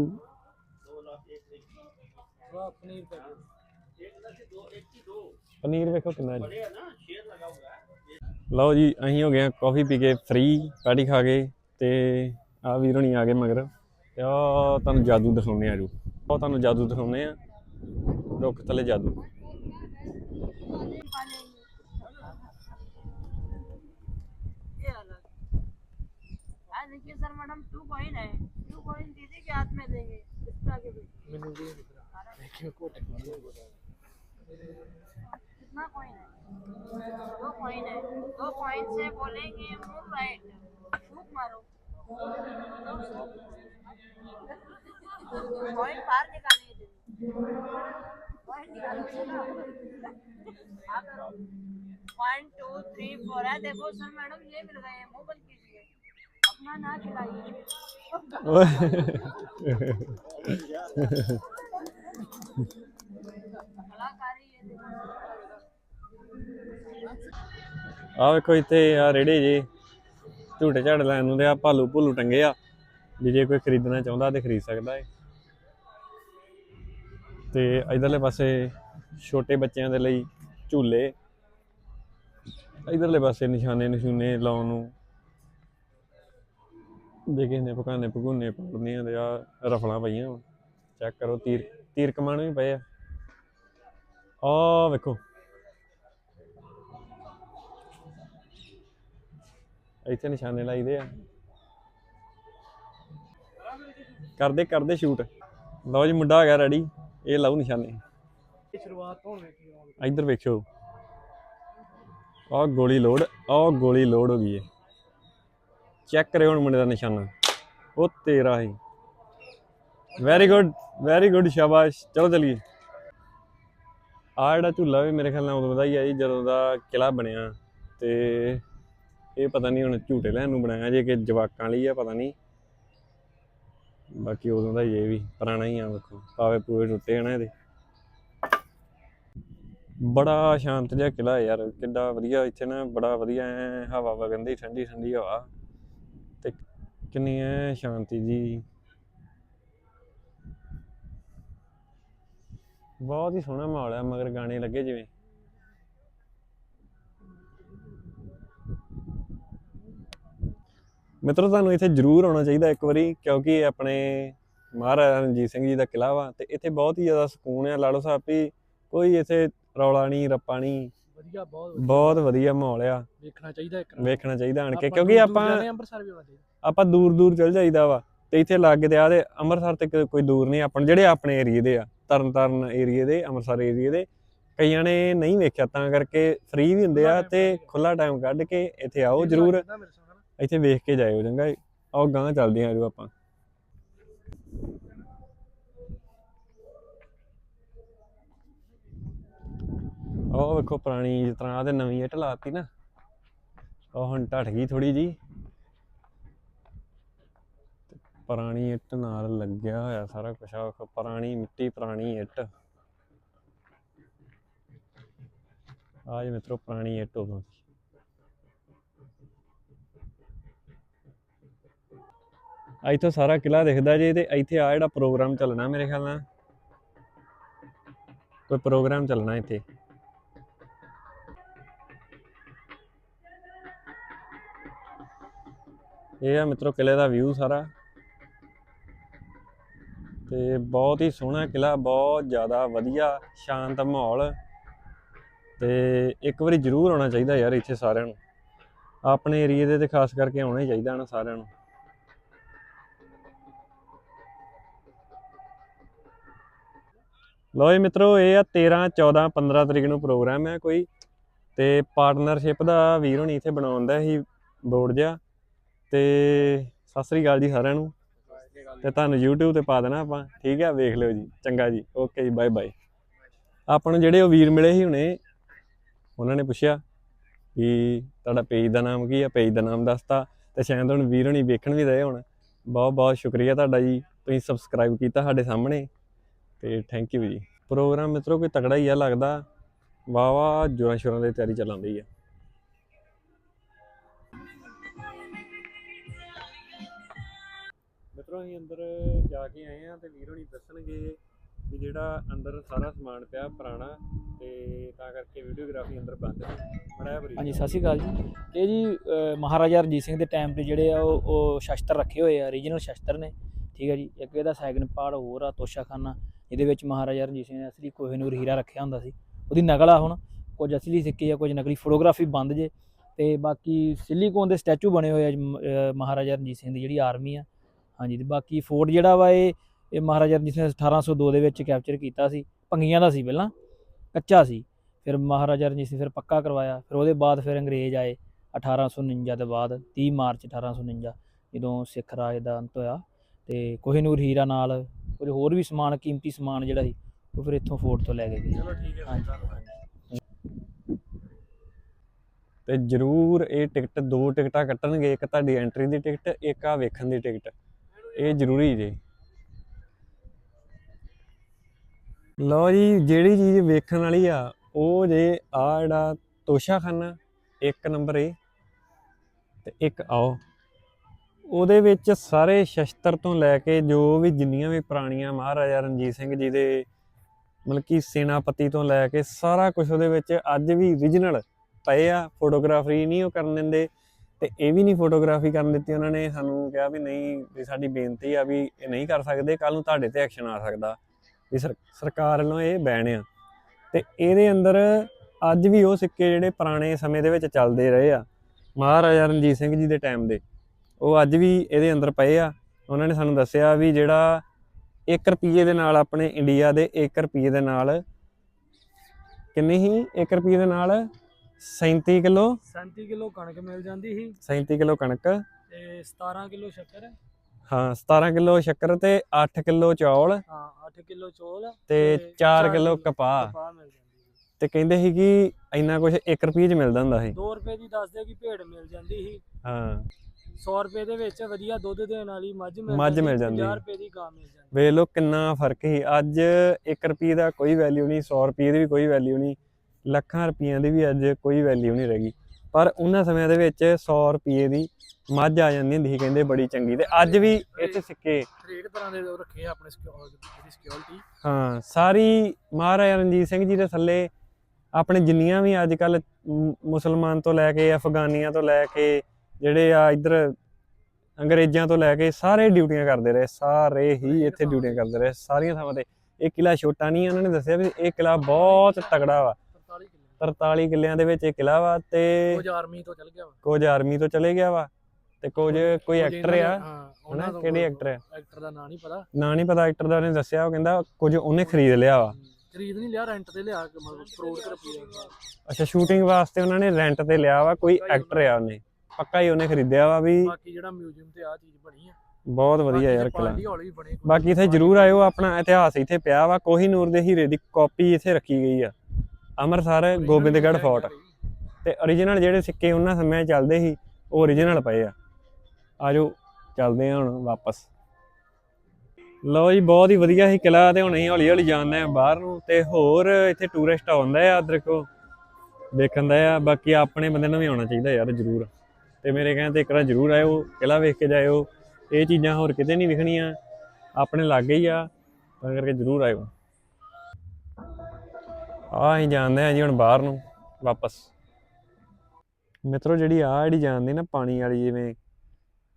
ਪਨੀਰ ਵੇਖੋ ਕਿੰਨਾ ਜੀ। ਲਓ ਜੀ ਅਸੀਂ ਹੋ ਗਏ ਕਾਫੀ ਪੀ ਕੇ ਫ੍ਰੀ ਪੈਟੀ ਖਾ ਕੇ ਤੇ ਆ ਵੀਰ ਹੋਣੀ ਆ ਗਏ ਮਗਰ ਤੇ ਆ ਤੁਹਾਨੂੰ ਜਾਦੂ ਦਿਖਾਉਣੇ ਆ ਜੋ ਉਹ ਤੁਹਾਨੂੰ ਜਾਦੂ ਦਿਖਾਉਣੇ ਆ ਰੁੱਖ ਥੱਲੇ ਜਾਦੂ ये अलग हाँ देखिए सर मैडम टू कॉइन है टू कॉइन दीदी के हाथ में देंगे इसका के भी ਮੈਨੂੰ कितना कॉइन है? दो कॉइन है। दो कॉइन से बोलेंगे मूव राइट फूक मारो। कॉइन बाहर निकालिए दीदी कॉइन निकालो ना करो। वन टू थ्री फोर है। देखो सर मैडम ये मिल गए हैं। मुँह बंद कीजिए। अपना ना खिलाइए। (laughs) (laughs) (laughs) ਆ ਵੇਖੋ ਇੱਥੇ ਆ ਰੇੜੇ ਜੇ, ਝੂਟੇ ਝਾੜ ਲੈਣ ਨੂੰ ਤੇ ਆ ਭਾਲੂ ਭੁੱਲੂ ਟੰਗੇ ਆ, ਵੀ ਜੇ ਕੋਈ ਖਰੀਦਣਾ ਚਾਹੁੰਦਾ ਤੇ ਖਰੀਦ ਸਕਦਾ ਏ। ਤੇ ਇਧਰਲੇ ਪਾਸੇ ਛੋਟੇ ਬੱਚਿਆਂ ਦੇ ਲਈ ਝੂਲੇ, ਇਧਰਲੇ ਪਾਸੇ ਨਿਸ਼ਾਨੇ ਨਿਸ਼ੂਨੇ ਲਾਉਣ ਨੂੰ। ਦੇਖੇ ਨੇ ਪਕਾਨੇ ਪਕੂਨੇ ਪੜਨੀਆਂ ਤੇ ਆ ਰਫਲਾਂ ਪਈਆਂ ਚੈੱਕ ਕਰੋ, ਤੀਰ ਤੀਰ ਕਮਾਨ ਵੀ ਪਏ ਆ। ਆ ਵੇਖੋ। ਇੱਥੇ ਨਿਸ਼ਾਨੇ ਲਾਈਦੇ ਆ। ਕਰਦੇ ਕਰਦੇ ਸ਼ੂਟ ਲਓ ਜੀ, ਮੁੰਡਾ ਆ ਗਿਆ ਰੈਡੀ ਇਹ ਲਾਉ ਨਿਸ਼ਾਨੇ। ਇਹ ਸ਼ੁਰੂਆਤ ਹੋਣ ਵੇਖੀ ਇੱਧਰ ਵੇਖਿਓ। ਆਹ ਗੋਲੀ ਲੋਡ, ਆਹ ਗੋਲੀ ਲੋਡ ਹੋ ਗਈ ਏ। ਚੈੱਕ ਕਰਿਓ ਹੁਣ ਮੁੰਡੇ ਦਾ ਨਿਸ਼ਾਨਾ। ਉਹ ਤੇਰਾ ਹੀ ਵੈਰੀ ਗੁੱਡ ਵੈਰੀ ਗੁੱਡ ਸ਼ਾਬਾਸ਼। ਚਲੋ ਚਲੀਏ। ਆ ਜਿਹੜਾ ਝੂਲਾ ਵੀ ਮੇਰੇ ਖਿਆਲ ਨਾਲ ਉਦੋਂ ਦਾ ਹੀ ਆ ਜੀ ਜਦੋਂ ਦਾ ਕਿਲਾ ਬਣਿਆ। ਤੇ ਇਹ ਪਤਾ ਨਹੀਂ ਹੁਣ ਝੂਟੇ ਲੈਣ ਨੂੰ ਬਣਾਇਆ ਜੇ ਕਿ ਜਵਾਕਾਂ ਲਈ ਆ, ਪਤਾ ਨਹੀਂ। ਬਾਕੀ ਉਦੋਂ ਦਾ ਇਹ ਵੀ, ਪੁਰਾਣਾ ਹੀ ਆ, ਵੇਖੋ, ਪਾਵੇ ਪੂਰੇ ਟੁੱਟੇ ਆ ਨਾ ਇਹਦੇ। ਬੜਾ ਸ਼ਾਂਤ ਜਿਹਾ ਕਿਲਾ ਯਾਰ, ਕਿੱਡਾ ਵਧੀਆ ਇੱਥੇ ਨਾ, ਬੜਾ ਵਧੀਆ ਐਂ ਹਵਾ ਵਗੰਦੀ ਠੰਡੀ ਠੰਡੀ ਹਵਾ। ਤੇ ਕਿੰਨੀ ਐ ਸ਼ਾਂਤੀ ਜੀ। ਬਹੁਤ ਹੀ ਸੋਹਣਾ ਮਾਹੌਲ ਹੈ ਮਗਰ ਗਾਣੇ ਲੱਗੇ ਜਿਵੇਂ। ਮਿੱਤਰੋ ਤੁਹਾਨੂੰ ਇੱਥੇ ਜ਼ਰੂਰ ਆਉਣਾ ਚਾਹੀਦਾ ਇੱਕ ਵਾਰੀ ਕਿਉਂਕਿ ਆਪਣੇ ਮਹਾਰਾਜਾ ਰਣਜੀਤ ਸਿੰਘ ਜੀ ਦਾ ਕਿਲਾ ਵਾ ਤੇ ਇੱਥੇ ਬਹੁਤ ਹੀ ਜ਼ਿਆਦਾ ਸਕੂਨ ਹੈ ਲਾੜੋ ਸਾਹਿਬ ਵੀ ਕੋਈ ਇੱਥੇ ਰੌਲਾ ਨਹੀਂ ਰੱਪਾ ਨਹੀਂ ਵਧੀਆ ਬਹੁਤ ਬਹੁਤ ਵਧੀਆ ਮਾਹੌਲ ਆ। ਵੇਖਣਾ ਚਾਹੀਦਾ ਇੱਕ ਵੇਖਣਾ ਚਾਹੀਦਾ ਆਣ ਕੇ ਆਪਾਂ ਕਿਉਂਕਿ ਦੂਰ ਆਪਾਂ ਜਾਣੇ ਅੰਮ੍ਰਿਤਸਰ ਵੀ ਆਉਣਾ ਚਾਹੀਦਾ ਆਪਾਂ ਦੂਰ ਦੂਰ ਚਲ ਜਾਈਦਾ ਵਾ ਤੇ ਇੱਥੇ ਲਾਗੇ ਤੇ ਆ ਤੇ ਅੰਮ੍ਰਿਤਸਰ ਤੇ ਕੋਈ ਦੂਰ ਨਹੀਂ ਆਪਣ ਜਿਹੜੇ ਆਪਣੇ ਏਰੀਏ ਦੇ ਆ ਤਰਨ ਤਾਰਨ ਏਰੀਏ ਦੇ ਅੰਮ੍ਰਿਤਸਰ ਏਰੀਏ ਦੇ ਕਈਆਂ ਨੇ ਨਹੀਂ ਵੇਖਿਆ ਤਾਂ ਕਰਕੇ ਫ੍ਰੀ ਵੀ ਹੁੰਦੇ ਆ ਤੇ ਖੁੱਲਾ ਟਾਈਮ ਕੱਢ ਕੇ ਇੱਥੇ ਆਓ ਜਰੂਰ। ਇੱਥੇ ਵੇਖ ਕੇ ਜਾਇਓ, ਚੰਗਾ ਆਓ ਗਾਂ ਚੱਲਦੇ ਆਂ ਆਪਾਂ। ਉਹ ਵੇਖੋ ਪੁਰਾਣੀ ਜਿਸ ਤਰ੍ਹਾਂ ਆ ਤੇ ਨਵੀਂ ਇੱਟ ਲਾਤੀ ਨਾ। ਉਹ ਹੁਣ ਢੱਠ ਗਈ ਥੋੜੀ ਜੀ ਪੁਰਾਣੀ ਇੱਟ ਨਾਲ ਲੱਗਿਆ ਹੋਇਆ ਸਾਰਾ ਕੁਝ ਆ ਵੇਖੋ, ਪੁਰਾਣੀ ਮਿੱਟੀ, ਪੁਰਾਣੀ ਇੱਟ। ਆਜ ਮਿੱਤਰੋ, ਪੁਰਾਣੀ ਇੱਟ ਉਦੋਂ ਇੱਥੋਂ ਸਾਰਾ ਕਿਲਾ ਦਿਖਦਾ ਜੇ ਤੇ ਇੱਥੇ ਆ ਜਿਹੜਾ ਪ੍ਰੋਗਰਾਮ ਚੱਲਣਾ ਮੇਰੇ ਖਿਆਲ ਨਾਲ। ਕੋਈ ਪ੍ਰੋਗਰਾਮ ਚੱਲਣਾ ਇੱਥੇ। ਇਹ ਆ ਮਿੱਤਰੋ ਕਿਲੇ ਦਾ ਵਿਊ ਸਾਰਾ। ਤੇ ਬਹੁਤ ਹੀ ਸੋਹਣਾ ਕਿਲਾ ਬਹੁਤ ਜ਼ਿਆਦਾ ਵਧੀਆ, ਸ਼ਾਂਤ ਮਾਹੌਲ। ਤੇ ਇੱਕ ਵਾਰੀ ਜ਼ਰੂਰ ਆਉਣਾ ਚਾਹੀਦਾ ਯਾਰ ਇੱਥੇ ਸਾਰਿਆਂ ਨੂੰ। ਆਪਣੇ ਏਰੀਏ ਦੇ ਤੇ ਖਾਸ ਕਰਕੇ ਆਉਣਾ ਹੀ ਚਾਹੀਦਾ ਨਾ ਸਾਰਿਆਂ ਨੂੰ। ਲੋ ਜੀ ਮਿੱਤਰੋ, ਇਹ ਆ 13 14 15 ਤਰੀਕ ਨੂੰ ਪ੍ਰੋਗਰਾਮ ਹੈ ਕੋਈ। ਤੇ ਪਾਰਟਨਰਸ਼ਿਪ ਦਾ ਵੀਰ ਹੋਣੀ ਇੱਥੇ ਬਣਾਉਂਦਾ ਸੀ ਬੋਰਡ ਜਿਹਾ। ਤੇ ਸਤਿ ਸ੍ਰੀ ਅਕਾਲ ਜੀ ਸਾਰਿਆਂ ਨੂੰ। ਤੇ ਤੁਹਾਨੂੰ YouTube ਤੇ ਪਾ ਦੇਣਾ ਆਪਾਂ। ਠੀਕ ਹੈ ਵੇਖ ਲਿਓ ਜੀ। ਚੰਗਾ ਜੀ। ਓਕੇ ਜੀ ਬਾਏ ਬਾਏ ਆਪਾਂ ਨੂੰ ਜਿਹੜੇ ਉਹ ਵੀਰ ਮਿਲੇ ਸੀ ਹੁਣੇ, ਉਹਨਾਂ ਨੇ ਪੁੱਛਿਆ ਵੀ ਤੁਹਾਡਾ ਪੇਜ ਦਾ ਨਾਮ ਕੀ ਆ? ਪੇਜ ਦਾ ਨਾਮ ਦੱਸਤਾ। ਤੇ ਸ਼ਾਇਦ ਹੁਣ ਵੀਰ ਹੋਣੀ ਵੇਖਣ ਵੀ ਰਹੇ ਹੁਣ। ਬਹੁਤ ਬਹੁਤ ਸ਼ੁਕਰੀਆ ਤੁਹਾਡਾ ਜੀ। ਤੁਸੀਂ ਸਬਸਕ੍ਰਾਈਬ ਕੀਤਾ ਸਾਡੇ ਸਾਹਮਣੇ। ਤੇ ਥੈਂਕ ਯੂ ਜੀ। ਪ੍ਰੋਗਰਾਮ ਮਿੱਤਰੋ, ਕੋਈ ਤਕੜਾ ਹੀ ਆ ਲੱਗਦਾ। ਵਾਹ ਵਾਹ ਜੋਰਾਂ ਸ਼ੋਰਾਂ ਦੀ ਤਿਆਰੀ ਚੱਲਦੀ ਆ। ਮਿੱਤਰੋ, ਅਸੀਂ ਅੰਦਰ ਜਾ ਕੇ ਆਏ ਆ ਤੇ ਵੀਰ ਹੋਣੀ ਦੱਸਣਗੇ ਵੀ ਜਿਹੜਾ ਅੰਦਰ ਸਾਰਾ ਸਮਾਨ ਪਿਆ ਪੁਰਾਣਾ ਤੇ ਤਾਂ ਕਰਕੇ ਵੀਡੀਓਗ੍ਰਾਫੀ ਅੰਦਰ ਬੰਦ ਸੀ ਬੜਾ ਬਰੀ ਹਾਂਜੀ, ਸਤਿ ਸ਼੍ਰੀ ਅਕਾਲ ਜੀ। ਇਹ ਜੀ ਮਹਾਰਾਜਾ ਰਣਜੀਤ ਸਿੰਘ ਦੇ ਟਾਈਮ ਤੇ ਜਿਹੜੇ ਆ ਉਹ ਉਹ ਸ਼ਸਤਰ ਰੱਖੇ ਹੋਏ ਆ ਓਰੀਜਨਲ ਸ਼ਸਤਰ ਨੇ। ਠੀਕ ਹੈ ਜੀ, ਇੱਕ ਇਹਦਾ ਸੈਕਿੰਡ ਪਾਰਟ ਹੋਰ ਆ, ਤੋਸ਼ਾਖਾਨਾ। ਇਹਦੇ ਵਿੱਚ ਮਹਾਰਾਜਾ ਰਣਜੀਤ ਸਿੰਘ ਨੇ ਅਸਲੀ ਕੋਹਿਨੂਰ ਹੀਰਾ ਰੱਖਿਆ ਹੁੰਦਾ ਸੀ। ਉਹਦੀ ਨਕਲ ਆ ਹੁਣ, ਕੁਝ ਅਸਲੀ ਸਿੱਕੇ ਆ ਕੁਝ ਨਕਲੀ ਫੋਟੋਗ੍ਰਾਫੀ ਬੰਦ ਜੇ। ਤੇ ਬਾਕੀ ਸਿਲੀਕੋਨ ਦੇ ਸਟੈਚੂ ਬਣੇ ਹੋਏ ਆ ਮ- ਮਹਾਰਾਜਾ ਰਣਜੀਤ ਸਿੰਘ ਦੀ ਜਿਹੜੀ ਆਰਮੀ ਆ। ਹਾਂਜੀ, ਤੇ ਬਾਕੀ ਫੋਰਟ ਜਿਹੜਾ ਵਾ ਇਹ ਇਹ ਮਹਾਰਾਜਾ ਰਣਜੀਤ ਸਿੰਘ ਨੇ 1802 ਦੇ ਵਿੱਚ ਕੈਪਚਰ ਕੀਤਾ ਸੀ। ਭੰਗੀਆਂ ਦਾ ਸੀ ਪਹਿਲਾਂ, ਕੱਚਾ ਸੀ। ਫਿਰ ਮਹਾਰਾਜਾ ਰਣਜੀਤ ਸਿੰਘ ਫਿਰ ਪੱਕਾ ਕਰਵਾਇਆ। ਫਿਰ ਉਹਦੇ ਬਾਅਦ ਫਿਰ ਅੰਗਰੇਜ਼ ਆਏ 1849 ਦੇ ਬਾਅਦ 30 ਮਾਰਚ 1849 ਜਦੋਂ ਸਿੱਖ ਰਾਜ ਦਾ ਅੰਤ ਹੋਇਆ। ਤੇ ਕੋਹਿਨੂਰ ਹੀਰਾ ਨਾਲ ਕੁਝ ਹੋਰ ਵੀ ਸਮਾਨ ਕੀਮਤੀ ਸਮਾਨ ਜਿਹੜਾ ਸੀ ਉਹ ਫਿਰ ਇੱਥੋਂ ਫੋਰਟ ਤੋਂ ਲੈ ਕੇ ਗਏ। ਚਲੋ ਠੀਕ ਹੈ ਹਾਂਜੀ। ਤੇ ਜਰੂਰ ਇਹ ਟਿਕਟ ਦੋ ਟਿਕਟਾਂ ਕੱਟਣਗੇ ਇੱਕ ਤੁਹਾਡੀ ਐਂਟਰੀ ਦੀ ਟਿਕਟ ਇੱਕ ਆ ਵੇਖਣ ਦੀ ਟਿਕਟ। ਇਹ ਜ਼ਰੂਰੀ ਜੇ। ਲਓ ਜੀ ਜਿਹੜੀ ਚੀਜ਼ ਵੇਖਣ ਵਾਲੀ ਆ ਉਹ ਜੇ ਆ ਜਿਹੜਾ ਤੋਸ਼ਾਖਾਨਾ ਇੱਕ ਨੰਬਰ ਏ ਤੇ ਇੱਕ ਆਓ। ਉਹਦੇ ਵਿੱਚ ਸਾਰੇ ਸ਼ਸਤਰ ਤੋਂ ਲੈ ਕੇ ਜੋ ਵੀ ਜਿੰਨੀਆਂ ਵੀ ਪੁਰਾਣੀਆਂ ਮਹਾਰਾਜਾ ਰਣਜੀਤ ਸਿੰਘ ਜੀ ਦੇ ਮਤਲਬ ਕਿ ਸੈਨਾਪਤੀ ਤੋਂ ਲੈ ਕੇ ਸਾਰਾ ਕੁਝ ਉਹਦੇ ਵਿੱਚ ਅੱਜ ਵੀ origignal ਪਏ ਆ ਫੋਟੋਗ੍ਰਾਫੀ ਨਹੀਂ ਉਹ ਕਰਨ ਦਿੰਦੇ ਤੇ ਇਹ ਵੀ ਨਹੀਂ ਫੋਟੋਗ੍ਰਾਫੀ ਕਰਨ ਦਿੱਤੀ ਉਹਨਾਂ ਨੇ, ਸਾਨੂੰ ਕਿਹਾ ਵੀ ਨਹੀਂ, ਵੀ ਸਾਡੀ ਬੇਨਤੀ ਆ ਵੀ ਇਹ ਨਹੀਂ ਕਰ ਸਕਦੇ ਕੱਲ ਨੂੰ ਤੁਹਾਡੇ ਤੇ ਐਕਸ਼ਨ ਆ ਸਕਦਾ, ਵੀ ਸਰਕਾਰ ਵੱਲੋਂ ਇਹ ਬੈਨ ਆ। ਤੇ ਇਹਦੇ ਅੰਦਰ ਅੱਜ ਵੀ ਉਹ ਸਿੱਕੇ ਜਿਹੜੇ ਪੁਰਾਣੇ ਸਮੇਂ ਦੇ ਵਿੱਚ ਚੱਲਦੇ ਰਹੇ ਆ, ਮਹਾਰਾਜਾ ਰਣਜੀਤ ਸਿੰਘ ਜੀ ਦੇ ਟਾਈਮ ਦੇ। ਉਹ ਅੱਜ ਵੀ ਇਹਦੇ ਅੰਦਰ ਪਏ ਆ। ਉਹਨਾਂ ਨੇ ਸਾਨੂੰ ਦੱਸਿਆ ਵੀ ਜਿਹੜਾ 1 ਰੁਪਏ ਦੇ ਨਾਲ ਆਪਣੇ ਇੰਡੀਆ ਦੇ 1 ਰੁਪਏ ਦੇ ਨਾਲ ਕਿੰਨੀ ਹੀ 1 ਰੁਪਏ ਦੇ ਨਾਲ 37 ਕਿਲੋ। 37 ਕਿਲੋ ਕਣਕ ਮਿਲ ਜਾਂਦੀ ਸੀ। 37 ਕਿਲੋ ਕਣਕ। ਤੇ 17 ਕਿਲੋ ਸ਼ੱਕਰ। ਹਾਂ 17 ਕਿਲੋ ਸ਼ੱਕਰ ਤੇ 8 ਕਿਲੋ ਚੌਲ। ਹਾਂ 8 ਕਿਲੋ ਚੋਲ ਤੇ 4 ਕਿਲੋ ਕਪਾਹ। ਕਪਾਹ ਮਿਲ ਜਾਂਦੀ ਸੀ। ਤੇ ਕਹਿੰਦੇ ਸੀ ਕਿ ਇੰਨਾ ਕੁਝ 1 ਰੁਪਏ 'ਚ ਮਿਲਦਾ ਹੁੰਦਾ ਸੀ। 2 ਰੁਪਏ ਦੀ ਦੱਸਦੇ ਕਿ ਭੇਡ ਮਿਲ ਜਾਂਦੀ ਸੀ। ਹਾਂ। 100 ਰੁਪਏ ਦੇ ਵਿੱਚ ਵਧੀਆ ਦੁੱਧ ਦੇਣ ਵਾਲੀ ਮੱਝ ਮਿਲ ਮੱਝ ਮਿਲ ਜਾਂਦੀ। 50 ਸੀ। ਰੁਪਏ ਦੀ ਗਾਂ ਮਿਲ ਜਾਂਦੀ। ਵੇਖ ਲਓ ਕਿੰਨਾ ਫ਼ਰਕ ਸੀ। ਅੱਜ 1 ਰੁਪਏ ਦਾ ਕੋਈ ਵੈਲਿਊ ਨਹੀਂ 100 ਰੁਪਏ ਦੀ ਵੀ ਕੋਈ ਵੈਲਿਊ ਨਹੀਂ ਲੱਖਾਂ ਰੁਪਈਆਂ ਦੀ ਵੀ ਅੱਜ ਕੋਈ ਵੈਲਿਊ ਨਹੀਂ ਰਹੀ ਪਰ ਉਹਨਾਂ ਸਮਿਆਂ ਦੇ ਵਿੱਚ 100 ਰੁਪਏ ਦੀ ਮੱਝ ਆ ਜਾਂਦੀ ਹੁੰਦੀ ਸੀ ਕਹਿੰਦੇ ਬੜੀ ਚੰਗੀ। ਤੇ ਅੱਜ ਵੀ ਇੱਥੇ ਸਿੱਕੇ। ਹਰੇਕ ਤਰ੍ਹਾਂ ਦੇ ਉਹ ਰੱਖੇ ਆ ਆਪਣੇ ਸਿਕਿਉਰ ਜਿਹੜੀ ਸਿਕਿਉਰਿਟੀ ਹਾਂ ਸਾਰੀ ਮਹਾਰਾਜਾ ਰਣਜੀਤ ਸਿੰਘ ਜੀ ਦੇ ਥੱਲੇ ਆਪਣੇ ਜਿੰਨੀਆਂ ਵੀ ਅੱਜ ਕੱਲ ਮੁਸਲਮਾਨ ਤੋਂ ਲੈ ਕੇ ਅਫਗਾਨੀਆਂ ਤੋਂ ਲੈ ਕੇ ਜਿਹੜੇ ਆ ਇੱਧਰ ਅੰਗਰੇਜ਼ਾਂ ਤੋਂ ਲੈ ਕੇ ਸਾਰੇ ਡਿਊਟੀਆਂ ਕਰਦੇ ਰਹੇ ਸਾਰੇ ਹੀ ਇੱਥੇ ਡਿਊਟੀਆਂ ਕਰਦੇ ਰਹੇ ਸਾਰੀਆਂ ਥਾਵਾਂ ਤੇ। ਇਹ ਕਿਲਾ ਛੋਟਾ ਨਹੀਂ ਉਹਨਾਂ ਨੇ ਦੱਸਿਆ ਵੀ ਇਹ ਕਿਲਾ ਬਹੁਤ ਤਗੜਾ ਵਾ। 43 ਕਿਲੋ। 43 ਕਿੱਲਿਆਂ ਦੇ ਵਿੱਚ ਇਹ ਕਿਲਾ ਵਾ ਤੇ ਕੁਝ ਆਰਮੀ ਤੋਂ ਚੱਲ ਗਿਆ ਵਾ। ਕੁਝ ਆਰਮੀ ਤੋਂ ਚਲੇ ਗਿਆ ਵਾ ਤੇ ਕੁਝ ਕੋਈ ਐਕਟਰ ਆ ਹਨਾ? ਕਿਹੜੇ ਐਕਟਰ ਆ? ਐਕਟਰ ਦਾ ਨਾਂ ਨਹੀਂ ਪਤਾ। ਨਾਂ ਨਹੀਂ ਪਤਾ ਐਕਟਰ ਦਾ ਉਹਨੇ ਦੱਸਿਆ ਉਹ ਕਹਿੰਦਾ ਕੁਝ ਉਹਨੇ ਖਰੀਦ ਲਿਆ ਵਾ। ਖਰੀਦ ਨਹੀਂ ਲਿਆ ਰੈਂਟ ਤੇ ਲਿਆ ਕਰੋੜ ਰੁਪਏ ਅੱਛਾ ਸ਼ੂਟਿੰਗ ਵਾਸਤੇ ਉਹਨਾਂ ਨੇ ਰੈਂਟ ਤੇ ਲਿਆ ਵਾ ਕੋਈ ਐਕਟਰ ਆ ਉਹਨੇ। ਪੱਕਾ ਹੀ ਉਹਨੇ ਖਰੀਦਿਆ ਵਾ ਵੀ ਬਾਕੀ ਜਿਹੜਾ ਮਿਊਜ਼ੀਅਮ ਤੇ ਆ ਚੀਜ਼ ਬਣੀ ਆ। ਬਹੁਤ ਵਧੀਆ ਯਾਰ ਕਿਲਾ। ਬਾਕੀ ਇੱਥੇ ਜਰੂਰ ਆਇਓ ਆਪਣਾ ਇਤਿਹਾਸ ਇੱਥੇ ਪਿਆ ਵਾ ਕੋਹੀਨੂਰ ਦੇ ਹੀਰੇ ਦੀ ਕਾਪੀ ਇੱਥੇ ਰੱਖੀ ਗਈ ਆ। ਅੰਮ੍ਰਿਤਸਰ ਗੋਬਿੰਦਗੜ੍ਹ ਫੋਰਟ। ਤੇ origignal ਜਿਹੜੇ ਸਿੱਕੇ ਉਹਨਾਂ ਸਮੇਂ ਚੱਲਦੇ ਸੀ ਉਹ origignal ਪਏ ਆ। ਆਜੋ ਚੱਲਦੇ ਆ ਹੁਣ ਵਾਪਸ। ਲਓ ਜੀ ਬਹੁਤ ਹੀ ਵਧੀਆ ਸੀ ਕਿਲਾ ਤੇ ਹੁਣ ਅਸੀਂ ਹੌਲੀ ਹੌਲੀ ਜਾਂਦੇ ਆ ਬਾਹਰ ਨੂੰ ਤੇ ਹੋਰ ਇੱਥੇ ਟੂਰਿਸਟ ਆਉਂਦੇ ਆ ਦੇਖੋ ਦੇਖਣ ਦਾ ਆ। ਬਾਕੀ ਆਪਣੇ ਬੰਦੇ ਨੂੰ ਵੀ ਆਉਣਾ ਚਾਹੀਦਾ ਯਾਰ ਜਰੂਰ। ਤੇ ਮੇਰੇ ਕਹਿੰਦੇ ਇੱਕ ਵਾਰ ਜਰੂਰ ਆਇਓ ਕਿਲਾ ਵੇਖ ਕੇ ਜਾਇਓ। ਇਹ ਚੀਜ਼ਾਂ ਹੋਰ ਕਿਤੇ ਨਹੀਂ ਵਿਖਣੀਆਂ ਆਪਣੇ ਲਾਗੇ ਹੀ ਆ, ਤਾਂ ਕਰਕੇ ਜਰੂਰ ਆਇਓ। ਆ ਅਸੀਂ ਜਾਂਦੇ ਆ ਜੀ ਹੁਣ ਬਾਹਰ ਨੂੰ, ਵਾਪਸ। ਮਿੱਤਰੋ, ਜਿਹੜੀ ਆ ਜਿਹੜੀ ਜਾਂਦੀ ਨਾ ਪਾਣੀ ਵਾਲੀ ਜਿਵੇਂ,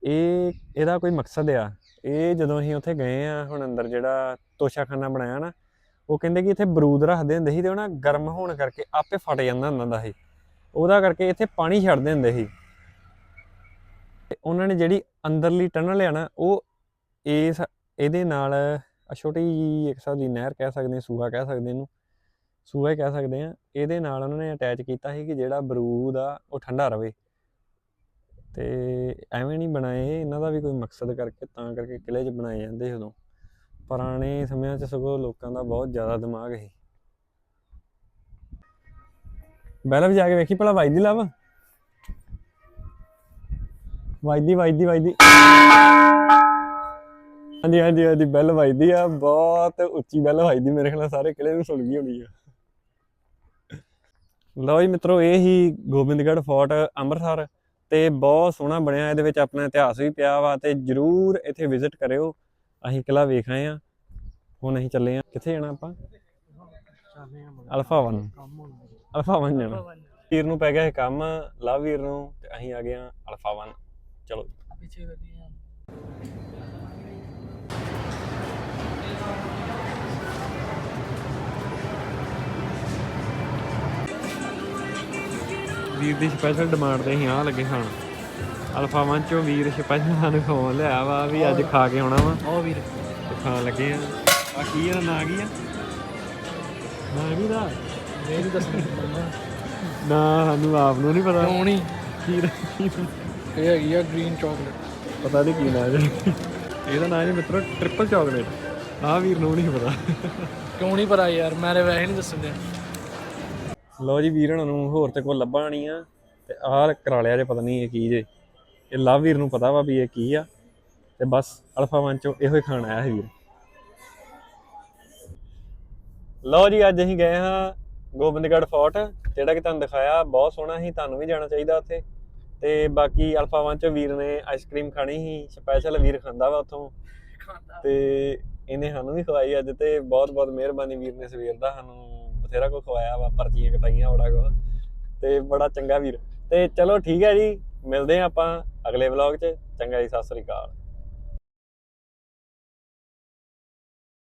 ਇਹ, ਇਹਦਾ ਕੋਈ ਮਕਸਦ ਆ। ਇਹ ਜਦੋਂ ਅਸੀਂ ਉੱਥੇ ਗਏ ਆ ਹੁਣ ਅੰਦਰ ਜਿਹੜਾ ਤੋਸ਼ਾਖਾਨਾ ਬਣਾਇਆ ਨਾ, ਉਹ ਕਹਿੰਦੇ ਕਿ ਇੱਥੇ ਬਰੂਦ ਰੱਖਦੇ ਹੁੰਦੇ ਸੀ ਤੇ ਉਹ ਨਾ ਗਰਮ ਹੋਣ ਕਰਕੇ ਆਪੇ ਫਟ ਜਾਂਦਾ ਹੁੰਦਾ ਸੀ। ਉਹਦਾ ਕਰਕੇ ਇੱਥੇ ਪਾਣੀ ਛੱਡਦੇ ਹੁੰਦੇ ਸੀ। ਤੇ ਉਹਨਾਂ ਨੇ ਜਿਹੜੀ ਅੰਦਰਲੀ ਟਨਲ ਆ ਨਾ, ਉਹ ਇਸ ਇਹਦੇ ਨਾਲ ਛੋਟੀ ਜਿਹੀ ਇੱਕ ਹਿਸਾਬ ਦੀ ਨਹਿਰ ਕਹਿ ਸਕਦੇ ਹਾਂ ਸੂਆ ਕਹਿ ਸਕਦੇ ਇਹਨੂੰ ਸੂਆ ਹੀ ਕਹਿ ਸਕਦੇ ਆ ਇਹਦੇ ਨਾਲ ਉਹਨਾਂ ਨੇ ਅਟੈਚ ਕੀਤਾ ਸੀ ਕਿ ਜਿਹੜਾ ਬਰੂਦ ਆ, ਉਹ ਠੰਡਾ ਰਵੇ। ਤੇ ਐਵੇਂ ਨਹੀਂ ਬਣਾਏ, ਇਹਨਾਂ ਦਾ ਵੀ ਕੋਈ ਮਕਸਦ ਕਰਕੇ, ਤਾਂ ਕਰਕੇ ਕਿਲੇ 'ਚ ਬਣਾਏ ਜਾਂਦੇ ਉਦੋਂ। ਪੁਰਾਣੇ ਸਮਿਆਂ 'ਚ ਸਗੋਂ ਲੋਕਾਂ ਦਾ ਬਹੁਤ ਜ਼ਿਆਦਾ ਦਿਮਾਗ ਸੀ। ਬੈਲ ਜਾ ਕੇ ਵੇਖੀ ਭਲਾ ਵੱਜਦੀ ਲਵ? ਵੱਜਦੀ ਵੱਜਦੀ ਵੱਜਦੀ। ਹਾਂਜੀ ਹਾਂਜੀ ਹਾਂਜੀ ਬੈਲ ਵੱਜਦੀ ਆ ਬਹੁਤ ਉੱਚੀ ਬੈਲ ਵੱਜਦੀ ਮੇਰੇ ਖਿਆਲ ਨਾਲ ਸਾਰੇ ਕਿਲੇ ਨੂੰ ਸੁਣ ਗਈ ਹੋਣੀ ਆ। ਲਓ ਜੀ ਮਿੱਤਰੋ ਇਹ ਹੀ ਗੋਬਿੰਦਗੜ੍ਹ ਫੋਰਟ ਅੰਮ੍ਰਿਤਸਰ ਤੇ ਬਹੁਤ ਸੋਹਣਾ ਬਣਿਆ ਇਹਦੇ ਵਿੱਚ ਆਪਣਾ ਇਤਿਹਾਸ ਵੀ ਪਿਆ ਵਾ ਤੇ ਜਰੂਰ ਇੱਥੇ ਵਿਜ਼ਿਟ ਕਰਿਓ। ਅਸੀਂ ਕਿਲਾ ਵੇਖ ਆਏ ਆ। ਹੁਣ ਅਸੀਂ ਚੱਲੇ ਆ। ਕਿੱਥੇ ਜਾਣਾ ਆਪਾਂ? ਅਲਫਾ 1 ਅਲਫਾ 1 ਜਾਣਾ। ਵੀਰ ਨੂੰ ਪੈ ਗਿਆ ਇਹ ਕੰਮ ਲਵ ਵੀਰ ਨੂੰ ਤੇ ਅਸੀਂ ਆ ਗਏ ਆ ਅਲਫਾ 1 ਚਲੋ ਪਿੱਛੇ ਵੀਰ ਦੀ ਸਪੈਸ਼ਲ ਡਿਮਾਂਡ ਤੇ ਅਸੀਂ ਆ ਲੱਗੇ ਖਾਣ। ਅਲਫਾ 1 ਚੋਂ ਵੀਰ ਸਪੈਸ਼ਲ ਸਾਨੂੰ ਖਵਾਉਣ ਲਿਆ ਵਾ ਵੀ ਅੱਜ ਖਾ ਕੇ ਆਉਣਾ ਵਾ। ਉਹ ਵੀਰ। ਤੇ ਖਾਣ ਲੱਗੇ ਆ। ਆ ਕੀ ਆ ਨਾਂ ਕੀ ਆ? ਨਾਂ ਕੀ ਦਾ। ਨਹੀਂ ਦੱਸਣਾ। ਨਾ ਸਾਨੂੰ ਆਪ ਨੂੰ ਨਹੀਂ ਪਤਾ। ਕਿਉਂ ਨਹੀਂ? ਕੀ ਇਹ ਹੈਗੀ ਆ ਗ੍ਰੀਨ ਚਾਕਲੇਟ ਪਤਾ ਨਹੀਂ ਕੀ ਨਾਂ ਜੀ ਇਹਦਾ ਨਾਂ ਜੀ ਮਿੱਤਰੋ ਟ੍ਰਿਪਲ ਚਾਕਲੇਟ ਆ ਵੀਰ ਨੂੰ ਨਹੀਂ ਪਤਾ। ਕਿਉਂ ਨਹੀਂ ਪਤਾ ਯਾਰ ਮੈਂ ਵੈਸੇ ਨਹੀਂ ਦੱਸਣ ਦਿਆ। ਲਓ ਜੀ ਵੀਰ ਹਣਾ ਨੂੰ ਹੋਰ ਤੇ ਕੋਈ ਲੱਭਾ ਨਹੀਂ ਆ। ਤੇ ਆਹ ਕਰਾ ਲਿਆ ਜੇ ਪਤਾ ਨਹੀਂ ਇਹ ਕੀ ਜੇ। ਇਹ ਲਵ ਵੀਰ ਨੂੰ ਪਤਾ ਵਾ ਵੀ ਇਹ ਕੀ ਆ। ਤੇ ਬਸ ਅਲਫਾ 1 ਚੋਂ ਇਹੋ ਹੀ ਖਾਣ ਆਇਆ ਹੈ ਵੀਰ। ਲਓ ਜੀ ਅੱਜ ਅਸੀਂ ਗਏ ਹਾਂ ਗੋਬਿੰਦਗੜ੍ਹ ਫੋਰਟ ਜਿਹੜਾ ਕਿ ਤੁਹਾਨੂੰ ਦਿਖਾਇਆ ਬਹੁਤ ਸੋਹਣਾ ਸੀ ਤੁਹਾਨੂੰ ਵੀ ਜਾਣਾ ਚਾਹੀਦਾ ਉੱਥੇ। ਤੇ ਬਾਕੀ ਅਲਫਾ 1 ਚ ਵੀਰ ਨੇ ਆਈਸਕ੍ਰੀਮ ਖਾਣੀ ਸੀ ਸਪੈਸ਼ਲ ਵੀਰ ਖਾਂਦਾ ਵਾ ਉੱਥੋਂ। ਤੇ ਇਹਨੇ ਸਾਨੂੰ ਵੀ ਖਵਾਈ ਅੱਜ ਤੇ ਬਹੁਤ ਬਹੁਤ ਮਿਹਰਬਾਨੀ ਵੀਰ ਨੇ ਸਵੇਰ ਦਾ ਸਾਨੂੰ ਬਥੇਰਾ ਕੋ ਖਵਾਇਆ ਵਾ ਪਰਚੀਆਂ ਕਟਾਈਆਂ ਬੜਾ ਕੋ ਤੇ ਬੜਾ ਚੰਗਾ ਵੀਰ। ਤੇ ਚਲੋ ਠੀਕ ਹੈ ਜੀ ਮਿਲਦੇ ਆਪਾਂ ਅਗਲੇ ਵਲੌਗ 'ਚ। ਚੰਗਾ ਜੀ ਸਤਿ ਸ੍ਰੀ ਅਕਾਲ।